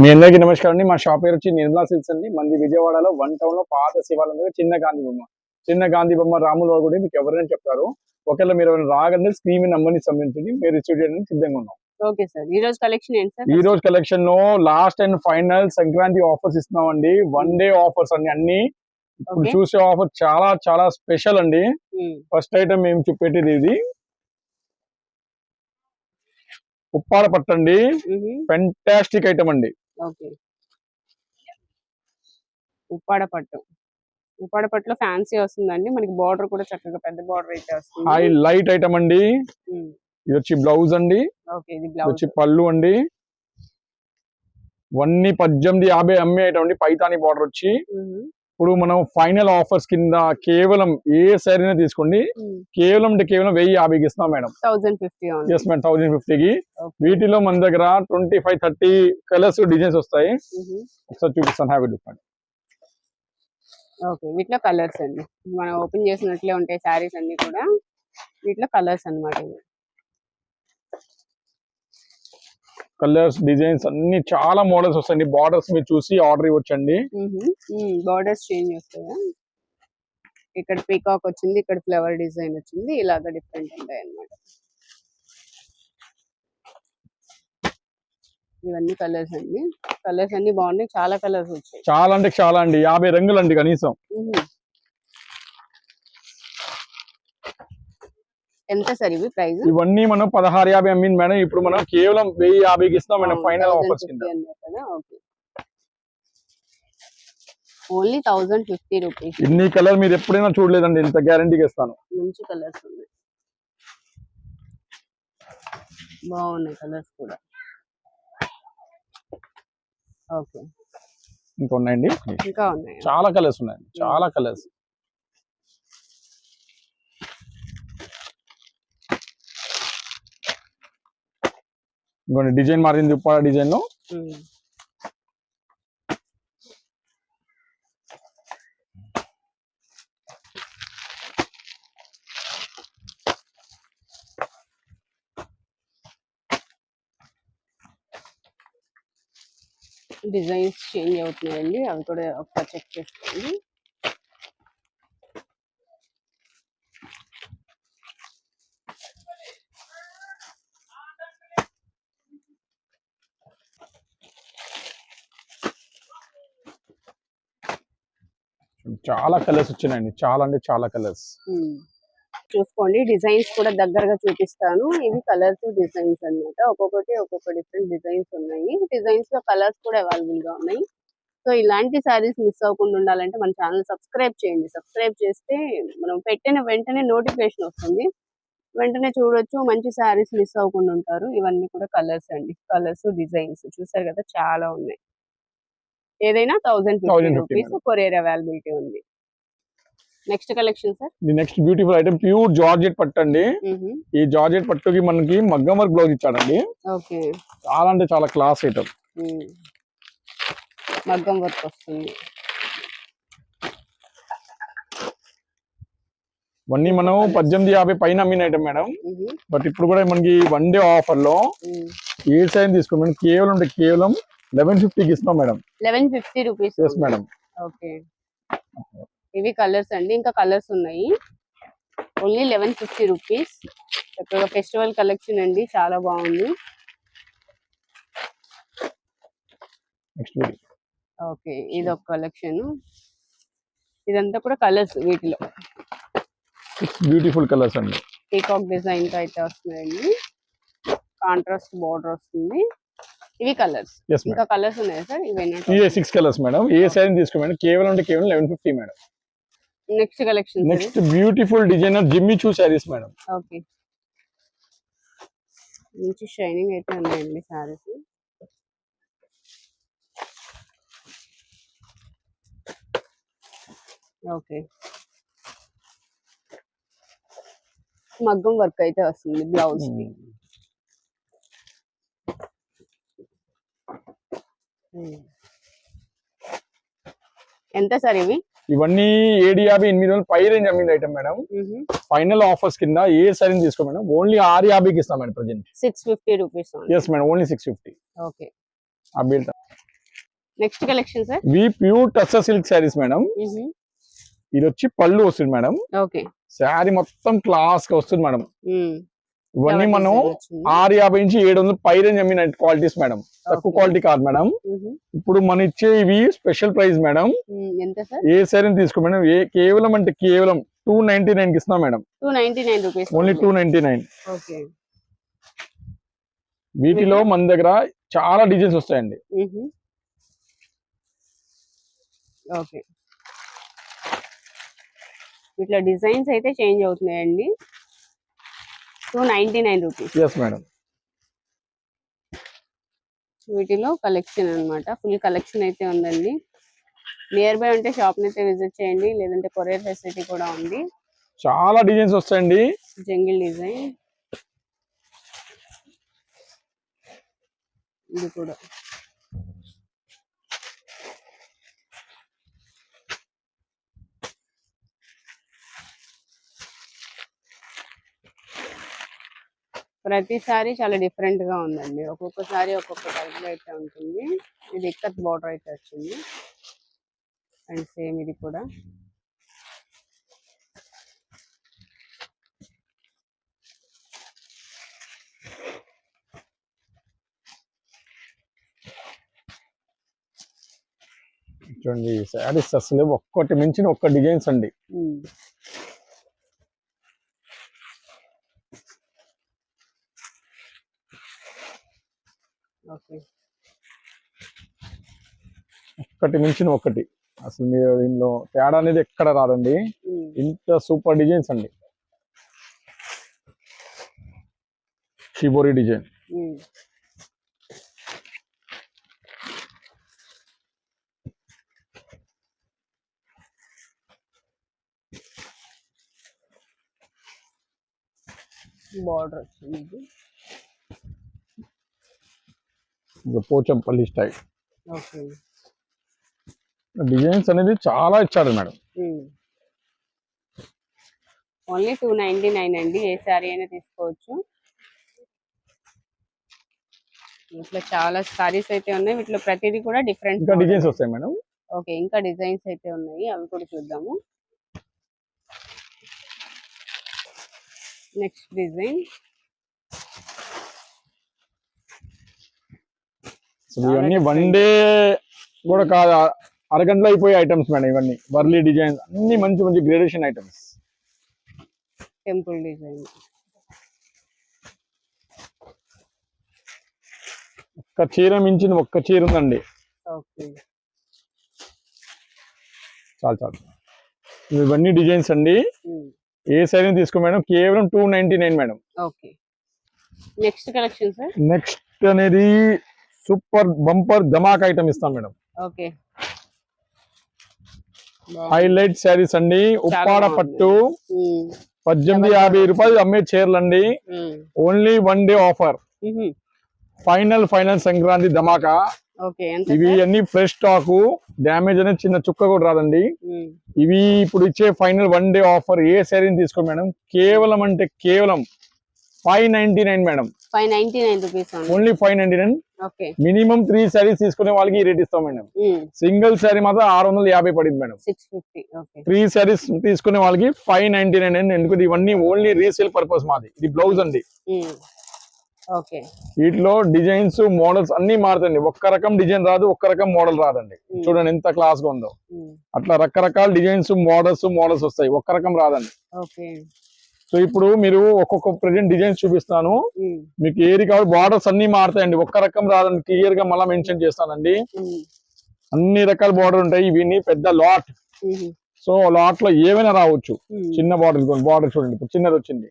మీ అందరికీ నమస్కారం అండి. మా షాప్ పేరు వచ్చి నిర్మలా సిల్క్స్ అండి. మంది విజయవాడలో వన్ టౌన్లో పాత శివాలయం దగ్గర చిన్న గాంధీ బొమ్మ. చిన్న గాంధీ బొమ్మ రాములు కూడా మీకు ఎవరైనా చెప్తారు. ఒకవేళ మీరు ఎవరైనా రాగండి స్క్రీన్ నంబర్ని సంబంధించి మీరు రిసీవ్ చేయడానికి సిద్ధంగా ఉన్నాం. Okay sir. ఈ రోజు కలెక్షన్ ఏంటి సార్? ఈ రోజు కలెక్షన్లో last and final Sankranti offers ఇస్తున్నాం అండి వన్ డే ఆఫర్స్ అండి అన్ని. ఇప్పుడు. చూసే ఆఫర్ చాలా చాలా స్పెషల్ అండి. ఫస్ట్ ఐటమ్ మేము చూపెట్టేది ఇది. ఉప్పాడ పట్టండి ఫెంటాస్టిక్ ఐటమ్ అండి. ఉప్పాడ పట్టు. ఉప్పాడ పట్టులో ఫ్యాన్సీ వస్తుందండి. మనకి బార్డర్ కూడా చక్కగా పెద్ద బార్డర్ అయితే హై వస్తుంది లైట్ ఐటమ్ అండి. ఇది వచ్చి బ్లౌజ్ అండి. వచ్చి పళ్ళు అండి. వన్ని పద్దెనిమిది యాభై అమ్మే ఐటమ్ అండి. పైతాని బార్డర్ వచ్చి. ఇప్పుడు మనం ఫైనల్ ఆఫర్స్ కింద కేవలం ఏ శారీనే తీసుకోండి. కేవలం అంటే కేవలం వెయ్యి యాభైకి ఇస్తున్నాం madam. Thousand fifty yes madam thousand ఫిఫ్టీకి. వీటిలో మన దగ్గర twenty five thirty colours designs వస్తాయి. ఒకసారి చూపిస్తాను హ్యాపీ డిఫరెంట్ ఓకే వీటిలో కలర్స్ అండి. మనం ఓపెన్ చేసినట్లే ఉంటాయి శారీస్ అన్ని కూడా. వీటిలో కలర్స్ అన్నమాట ఇవి. కలర్స్ డిజైన్స్ అన్ని చాలా మోడల్స్ వస్తాయండి. బార్డర్స్ మీరు చూసి ఆర్డర్ ఇవ్వచ్చండి. బార్డర్స్ చేంజ్ వస్తాయా? ఇక్కడ పీకాక్ వచ్చింది ఇక్కడ ఫ్లవర్ డిజైన్ వచ్చింది ఇలాగ డిఫరెంట్ ఉంటాయి అన్నమాట ఇవన్నీ కలర్స్ అండి. కలర్స్ అన్ని బాగున్నాయి. చాలా కలర్స్ వచ్చాయి. చాలా అంటే చాలా అండి. యాభై రంగులు అండి కనీసం. ఎంత సార్ ఇవి ప్రైస్? ఇవన్నీ మనం పదహారు యాభై అమ్మింది మేడం. ఇప్పుడు మనం కేవలం వెయ్యి యాభైకి ఇస్తాం మేడం ఫైనల్ ఆఫర్స్ కింద. ఓన్లీ థౌజండ్ ఫిఫ్టీ రూపీస్ ఇన్ని కలర్ మీరు ఎప్పుడైనా చూడలేదండి. ఇంత గ్యారంటీకి ఇస్తాను. మంచి కలర్స్ ఉన్నాయి. బాగున్నాయి కలర్స్ కూడా. ఓకే. ఇంకా ఉన్నాయండి? ఇంకా ఉన్నాయి. చాలా కలర్స్ ఉన్నాయండి. చాలా కలర్స్. ఇంకొన్ని డిజైన్ మారింది ఉప్పాడ డిజైన్ డిజైన్స్ చేంజ్ అవుతున్నాయండి. అవి కూడా ఒకసారి చెక్ చేసుకోండి. చాలా కలర్స్ వచ్చినాయండి. చాలా అంటే చాలా కలర్స్. చూసుకోండి. డిజైన్స్ కూడా దగ్గరగా చూపిస్తాను. ఇవి కలర్స్ డిజైన్స్ అన్నమాట. ఒక్కొక్కటి ఒక్కొక్క డిఫరెంట్ డిజైన్స్ ఉన్నాయి. డిజైన్స్లో కలర్స్ కూడా అవైలబుల్గా ఉన్నాయి. సో ఇలాంటి సారీస్ మిస్ అవ్వకుండా ఉండాలంటే మన ఛానల్ సబ్స్క్రైబ్ చేయండి. సబ్స్క్రైబ్ చేస్తే మనం పెట్టిన వెంటనే నోటిఫికేషన్ వస్తుంది. వెంటనే చూడొచ్చు. మంచి సారీస్ మిస్ అవ్వకుండా ఉంటారు. ఇవన్నీ కూడా కలర్స్ అండి. కలర్స్ డిజైన్స్ చూసారు కదా చాలా ఉన్నాయి. ఏదైనా thousand fifty 1050 rupees courier availability ఉంది. Next collection sir the next beautiful item pure georgette పట్టు అండి. ఈ జార్జెట్ పట్టుకి మనకి మగ్గం వర్క్ బ్లౌజ్ ఇచ్చాడండి. ఓకే చాలా అంటే చాలా క్లాస్ ఐటమ్ ఉమ్. మగ్గం వర్క్ వస్తుంది. ఇవన్నీ మనం పద్దెనిమిది యాభై పైన అమ్మిన ఐటమ్ మేడం. బట్ ఇప్పుడు కూడా మనకి వన్ డే ఆఫర్లో ఉమ్. ఏ సైన్ తీసుకుని మేడం కేవలం అంటే కేవలం లెవెన్ ఫిఫ్టీకి ఇస్తున్నాం madam eleven fifty rupees madam okay ఇవి కలర్స్ అండి. ఇంకా కలర్స్ ఉన్నాయి. Only eleven fifty rupees. చక్కగా ఫెస్టివల్ కలెక్షన్ అండి. చాలా బాగుంది. ఓకే. ఇది ఒక కలెక్షన్. ఇదంతా కూడా కలర్స్ వీటిలో. బ్యూటిఫుల్ కలర్స్ అండి. పీకాక్ డిజైన్తో అయితే వస్తున్నాయండి. కాంట్రాస్ట్ బార్డర్ వస్తుంది. ఇవి కలర్స్. ఇంకా కలర్స్ ఉన్నాయా సార్? ఇవేనా? ఈ సిక్స్ కలర్స్ మేడం. ఏ సైజ్ తీసుకో మేడం కేవలం అంటే కేవలం eleven fifty madam. Next collection next beautiful designer Jimmy Choo saris madam okay మంచి షైనింగ్ అయితే ఉన్నాయండి సారీస్ ఓకే మగ్గం వర్క్ అయితే వస్తుంది బ్లౌజ్ ఉమ్. ఎంత సార్ ఇవి? ఇవన్నీ ఏడు యాభై ఎనిమిది వందలు పై రేంజ్ అమ్మింది ఐటమ్ మేడం ఫైనల్ ఆఫర్స్ కింద ఏ సైజ్ తీసుకో మేడం ఓన్లీ ఆరు యాభైకి ఇస్తాం madam present six fifty rupees yes madam only six fifty okay beat next collection sir we pure touch silk saris madam ఇది వచ్చి పళ్ళు వస్తుంది మేడం ఓకే శారీ మొత్తం క్లాస్గా వస్తుంది మేడం ఇవన్నీ మనం ఆరు యాభై నుంచి ఏడు వందలు పై రేంజ్ అమ్మిన క్వాలిటీస్ మేడం తక్కువ క్వాలిటీ కాదు మేడం ఇప్పుడు మన ఇచ్చే ఇవి స్పెషల్ ప్రైస్ మేడం సార్? ఏ శారీని తీసుకో మేడం ఏ కేవలం అంటే కేవలం టూ నైన్టీ నైన్కి ఇస్తున్నాం madam two ninety nine rupees only two ninety nine వీటిలో మన దగ్గర చాలా డిజైన్స్ వస్తాయండి. ఓకే ఇట్లా డిజైన్స్ అయితే చేంజ్ అవుతున్నాయండి. Two ninety nine rupees. Yes madam వీటిలో కలెక్షన్ అన్నమాట. ఫుల్ కలెక్షన్ అయితే ఉందండి. నియర్ బై ఉంటే షాప్ అయితే విజిట్ చేయండి. లేదంటే కొరియర్ ఫెసిలిటీ కూడా ఉంది. చాలా డిజైన్స్ వస్తాయండి. జంగిల్ డిజైన్ ఇది కూడా. ప్రతిసారి చాలా డిఫరెంట్గా ఉందండి. ఒక్కొక్కసారి ఒక్కొక్క టైప్లో అయితే ఉంటుంది. ఇది ఇక్కత్ బార్డర్ అయితే వచ్చింది. అండ్ సేమ్ ఇది కూడా. చూడండి శారీస్ అసలు ఒక్కటి మించిన ఒక్క డిజైన్స్ అండి ఉమ్. ఓకే ఒక్కటి మించిన ఒక్కటి. అసలు మీరు దీనిలో తేడా అనేది ఎక్కడ రాదండి. ఇంత సూపర్ డిజైన్స్ అండి. Shibori design. బార్డర్ వచ్చింది పోచంపల్లి స్టైల్. ఓకే. డిజైన్స్ అనేది చాలా ఇచ్చారు మేడం. ఓన్లీ టూ నైన్టీ నైన్ అండి. ఏ శారీ అయినా తీసుకోవచ్చు. ఇట్లా చాలా సారీస్ అయితే ఉన్నాయి. వీటిలో ప్రతిదీ కూడా డిఫరెంట్ ఇంకా డిజైన్స్ వస్తాయి మేడం. ఓకే ఇంకా డిజైన్స్ అయితే ఉన్నాయి. అవి కూడా చూద్దాము. నెక్స్ట్ డిజైన్ ఇవన్నీ వన్ డే కూడా కాదు? అరగంటలో అయిపోయే ఐటమ్స్ మేడం ఇవన్నీ. వర్లీ డిజైన్స్ అన్ని మంచి మంచి గ్రేడేషన్ ఐటమ్స్ టెంపుల్ డిజైన్ ఒక్క చీర మించింది ఒక్క చీర ఉందండి. చాలు చాలు. ఇవన్నీ డిజైన్స్ అండి. ఏ సైజ్ తీసుకో మేడం కేవలం two ninety nine madam next collection sir next అనేది సూపర్ బంపర్ ధమాక్ ఐటమ్ ఇస్తాం మేడం ఓకే హైలైట్ శారీస్ అండి. ఉప్పాడ. పట్టు. పద్దెనిమిది యాభై రూపాయలు అమ్మే చీరలు అండి. Only one day offer final final Sankranti ధమాకా. ఇవి అన్ని ఫ్రెష్ స్టాక్ డ్యామేజ్ అనేది చిన్న చుక్క కూడా రాదండి. ఇవి ఇప్పుడు ఇచ్చే ఫైనల్ వన్ డే ఆఫర్ ఏ శారీని తీసుకో మేడం? కేవలం అంటే కేవలం five ninety nine madam. Five ninety nine rupees only. Five ninety nine. Minimum three saris తీసుకునే వాళ్ళకి ఈ రేట్ ఇస్తాం మేడం. సింగిల్ శారీ మాత్రం ఆరు వందల యాభై పడింది మేడం. త్రీ శారీస్ తీసుకునే వాళ్ళకి ఫైవ్ నైన్టీ నైన్ అండి ఎందుకంటే ఇవన్నీ ఓన్లీ రీసేల్ పర్పస్ మాది. ఇది బ్లౌజ్ అండి. వీటిలో డిజైన్స్ మోడల్స్ అన్ని మారుతాయండి. ఒక్క రకం డిజైన్ రాదు ఒక్క రకం మోడల్ రాదండి. చూడండి ఎంత క్లాస్గా ఉందో అట్లా రకరకాల డిజైన్స్ మోడల్స్ మోడల్స్ వస్తాయి. ఒక్క రకం రాదండి. సో ఇప్పుడు మీరు ఒక్కొక్క ప్రజెంట్ డిజైన్స్ చూపిస్తాను మీకు ఏది కావాలి బార్డర్స్ అన్ని మారుతాయండి. ఒక్క రకం రాదండి. క్లియర్గా మళ్ళీ మెన్షన్ చేస్తానండి. అన్ని రకాల బార్డర్ ఉంటాయి. ఇవన్నీ పెద్ద లాట్ సో లాట్లో ఏమైనా రావచ్చు. చిన్న బార్డర్ బార్డర్ చూడండి. ఇప్పుడు చిన్నది వచ్చింది.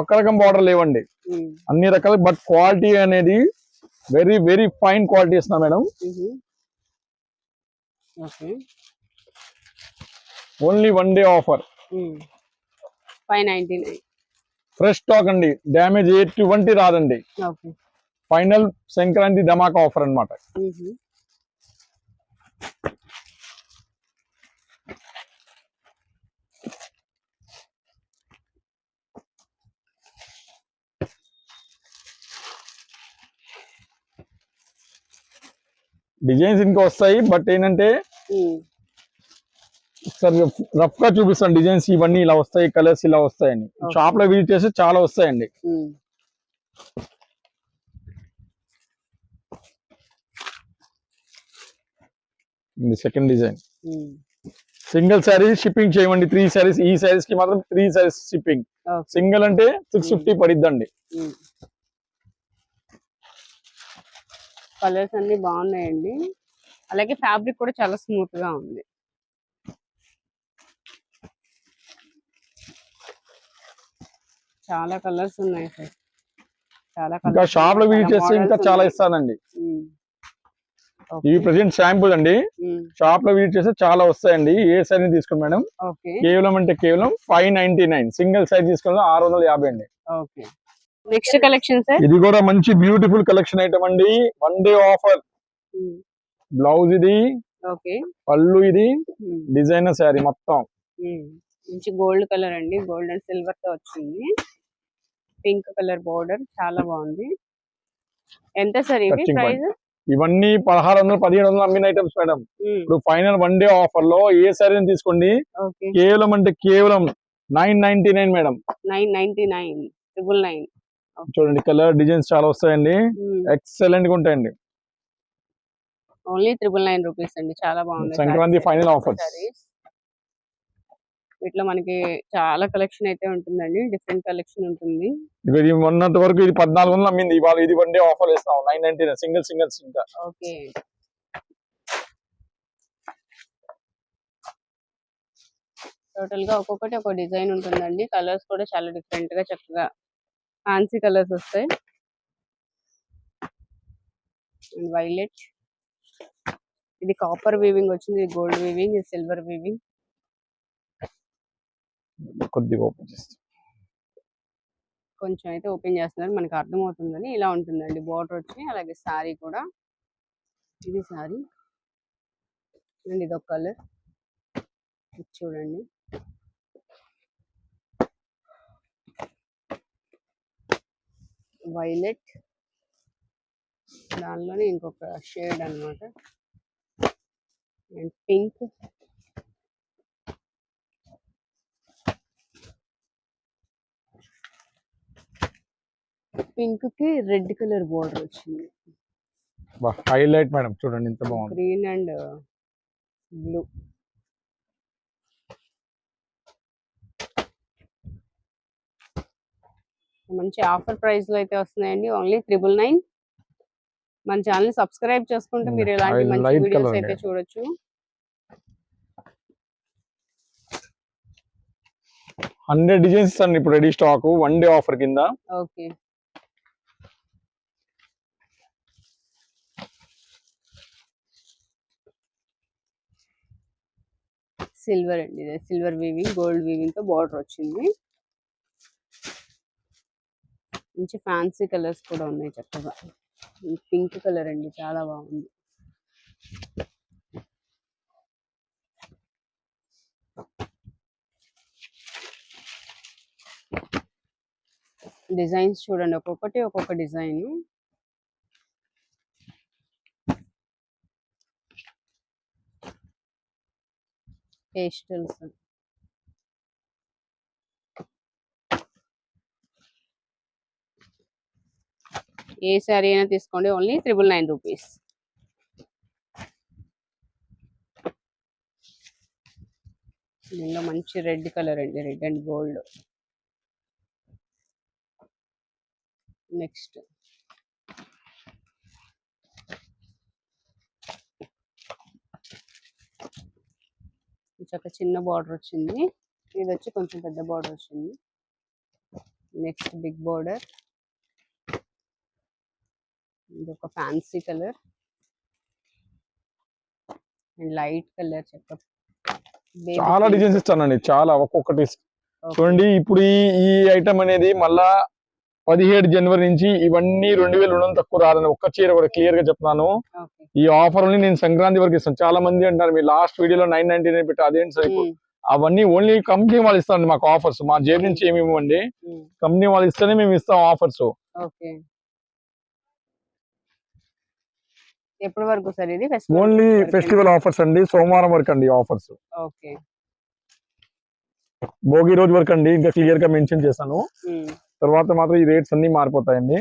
ఒక్క రకం బార్డర్ లేవండి. అన్ని రకాల బట్ క్వాలిటీ అనేది వెరీ వెరీ ఫైన్ క్వాలిటీ ఇస్తున్నా madam. Only one day offer five ninety nine. Fresh stock అండి. డ్యామేజ్ ఎటువంటి రాదండి. ఫైనల్ సంక్రాంతి ధమాకా ఆఫర్ అన్నమాట. ఉహు. డిజైన్స్ ఇంకా వస్తాయి బట్ ఏంటంటే ఒకసారి రఫ్గా చూపిస్తాను డిజైన్స్ ఇవన్నీ ఇలా వస్తాయి కలర్స్ ఇలా వస్తాయండి. షాప్లో విజిట్ చేస్తే చాలా వస్తాయండి. ఇది second design. Single sari shipping చేయమండి. త్రీ శారీస్ ఈ శారీస్కి మాత్రం త్రీ శారీస్ షిప్పింగ్ సింగిల్ అంటే సిక్స్ ఫిఫ్టీ పడిద్దండి. కలర్స్ అన్ని బాగున్నాయండి. అలాగే ఫ్యాబ్రిక్ కూడా చాలా స్మూత్గా ఉంది. చాలా కలర్స్ ఉన్నాయి సార్. చాలా ఇంకా షాప్లో విజిట్ చేస్తే ఇంకా చాలా. ఇస్తానండి. ఇవి ఓకే. ప్రెసెంట్ శాంపుల్ అండి. షాప్లో విజిట్ చేస్తే చాలా వస్తాయండి. ఏ శారీ తీసుకోండి మేడం? కేవలం అంటే కేవలం five ninety nine single size తీసుకున్న ఆరు వందల యాభై అండి. నెక్స్ట్ కలెక్షన్ సార్ ఇది కూడా మంచి బ్యూటిఫుల్ కలెక్షన్ ఐటమ్ అండి. వన్ డే ఆఫర్ బ్లౌజ్ ఇది. పళ్ళు ఇది. డిజైనర్ శారీ మొత్తం. మంచి గోల్డ్ కలర్ అండి. గోల్డ్ అండ్ సిల్వర్తో వచ్చింది. పింక్ కలర్ బోర్డర్ చాలా బాగుంది. ఎంత సార్ ఇవి. ప్రైస్? ఇవన్నీ పదహారు వందలు పదిహేడు వందలు అమ్మిన ఐటమ్స్ మేడం ఇప్పుడు ఫైనల్ వన్ డే ఆఫర్లో ఏ శారీని తీసుకోండి? కేవలం అంటే కేవలం nine ninety nine madam nine ninety nine triple nine. చూడండి కలర్ డిజైన్స్ చాలా వస్తాయండి. ఎక్సలెంట్గా ఉంటాయండి. ఓన్లీ ట్రిపుల్ నైన్ రూపీస్ అండి. చాలా బాగుంది సంక్రాంతి ఫైనల్ ఆఫర్స్ ఇట్లా మనకి చాలా కలెక్షన్ అయితే ఉంటుందండి. డిఫరెంట్ కలెక్షన్ ఉంటుంది. ఇది మొన్నటి వరకు ఇది పద్నాలుగు వందలు అమ్మింది. ఇవాళ ఇది వన్ డే ఆఫర్ ఇస్తాం nine ninety nine. Single singles ఇంకా ఓకే. టోటల్గా ఒక్కొక్కటి ఒక డిజైన్ ఉంటుందండి. కలర్స్ కూడా చాలా డిఫరెంట్గా చక్కగా ఫ్యాన్సీ కలర్స్ వస్తాయి. వైలెట్. ఇది కాపర్ వీవింగ్ వచ్చింది. గోల్డ్ వీవింగ్ ఇది సిల్వర్ వీవింగ్. కొద్దిగా ఓపెన్ చేస్తాం. కొంచెం అయితే ఓపెన్ చేస్తున్నారు. మనకి అర్థమవుతుందని ఇలా ఉంటుందండి. బార్డర్ వచ్చి అలాగే శారీ కూడా. ఇది శారీ అండ్ ఇది ఒక కలర్. చూడండి. వైలెట్. దానిలోనే ఇంకొక షేడ్ అన్నమాట. And pink. పింక్కి రెడ్ కలర్ బోర్డర్ వచ్చింది. Highlight madam. చూడండి ఇంత బాగుంది. Green and blue. మంచి ఆఫర్ ప్రైస్లో అయితే వస్తున్నాయండి. Only triple nine. మన ఛానల్ సబ్స్క్రైబ్ చేసుకుంటే మీరు ఇలాంటి మంచి వీడియోస్ అయితే అండి. చూడొచ్చు. హండ్రెడ్ డిజైన్స్ ఇస్తాను ఇప్పుడు ready stock. One day offer కింద. ఓకే. సిల్వర్ అండి. ఇది సిల్వర్ వీవింగ్ గోల్డ్ వీవింగ్తో బార్డర్ వచ్చింది. మంచి ఫ్యాన్సీ కలర్స్ కూడా ఉన్నాయి చక్కగా. పింక్ కలర్ అండి చాలా బాగుంది. డిజైన్స్ చూడండి ఒక్కొక్కటి ఒక్కొక్క డిజైన్. పేస్టల్స్ ఏ శారీ అయినా తీసుకోండి ఓన్లీ త్రిబుల్ నైన్ రూపీస్. దీనిలో మంచి రెడ్ కలర్ అండి రెడ్ అండ్ గోల్డ్. నెక్స్ట్. చక్క చిన్న బార్డర్ వచ్చింది. ఇది వచ్చి కొంచెం పెద్ద బార్డర్ వచ్చింది. నెక్స్ట్ బిగ్ బార్డర్ ఇది ఒక fancy colour and light colour చక్క చాలా డిజైన్స్ ఇస్తానండి. చాలా ఒక్కొక్కటి. చూడండి ఇప్పుడు ఈ ఈ ఐటమ్ అనేది మళ్ళా పదిహేడు జనవరి నుంచి ఇవన్నీ రెండు వేలు రెండు తక్కువ రాదని ఒక్క చీర కూడా క్లియర్గా చెప్తున్నాను. ఈ ఆఫర్ని నేను సంక్రాంతి వరకు ఇస్తాను. చాలా మంది అంటారు మీ లాస్ట్ వీడియోలో నైన్ నైన్టీ నైన్ పెట్టి అదేంటి సార్ అవన్నీ ఓన్లీ కంపెనీ వాళ్ళు ఇస్తారండి మాకు ఆఫర్స్ మా జేబు నుంచి ఏమి ఇవ్వండి కంపెనీ వాళ్ళు ఇస్తేనే మేము ఇస్తాం ఆఫర్స్ ఎప్పటి వరకు సార్ ఇది? ఓన్లీ ఫెస్టివల్ ఆఫర్స్ అండి. సోమవారం వరకు అండి ఆఫర్స్ భోగి రోజు వరకు అండి. ఇంకా క్లియర్గా మెన్షన్ చేశాను. ఉమ్, తర్వాత మాత్రం ఈ రేట్స్ అన్ని మారిపోతాయండి.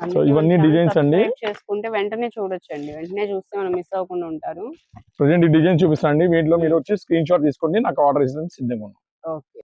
సో ఇవన్నీ designs అండి. చేసుకుంటే వెంటనే చూడొచ్చు అండి వెంటనే చూస్తే మనం మిస్ అవ్వకుండా ఉంటారు. ప్రజెంట్ ఈ డిజైన్ చూపిస్తాను అండి వీటిలో మీరు వచ్చి స్క్రీన్ షాట్ తీసుకోండి. నాకు ఆర్డర్ ఇస్తుంది సిద్ధంగా ఓకే.